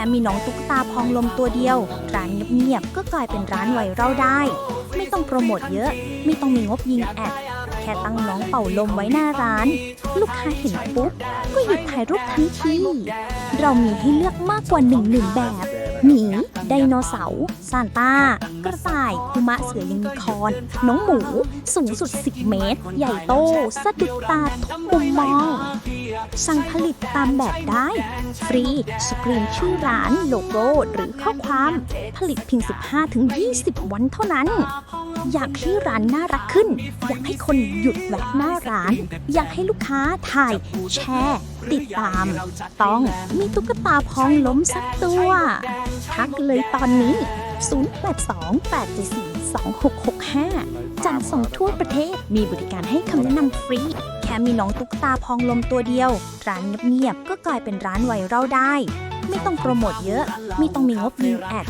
ค่มีน้องตุ๊กตาพองลมตัวเดียว ร้านเงียบๆก็กลายเป็นร้านไวรัลได้ ไม่ต้องโปรโมทเยอะ ไม่ต้องมีงบยิงแอดแค่ตั้งน้องเป่าลมไว้หน้าร้าน ลูกค้าเห็นปุ๊บ ก็หยุดถ่ายรูปทันทีเรามีให้เลือกมากกว่าหนึ่งหนึ่งแบบหมีไดโนเสาร์ซานต้ากระต่ายคุมะเสือยูนิคอน น้องหมู สูงสุด 10 เมตร ใหญ่โต สะดุดตาทุกมุมมอง สั่งผลิตตามแบบได้ ฟรี สกรีนชื่อร้าน โลโก้ หรือข้อความ ผลิตเพียง 15-20 วันเท่านั้น อยากให้ร้านน่ารักขึ้น อยากให้คนหยุดแวะหน้าร้าน อยากให้ลูกค้าถ่าย แชร์ ติดตาม ต้องมีตุ๊กตาพองล้มสักตัว ทักเลยตอนนี้ 0828742665 จัดส่งทั่วประเทศ มีบริการให้คำแนะนำฟรี แค่มีน้องตุ๊กตาพองลมตัวเดียว ร้านเงียบๆก็กลายเป็นร้านไวรัลได้ ไม่ต้องโปรโมทเยอะ ไม่ต้องมีงบยิงแอด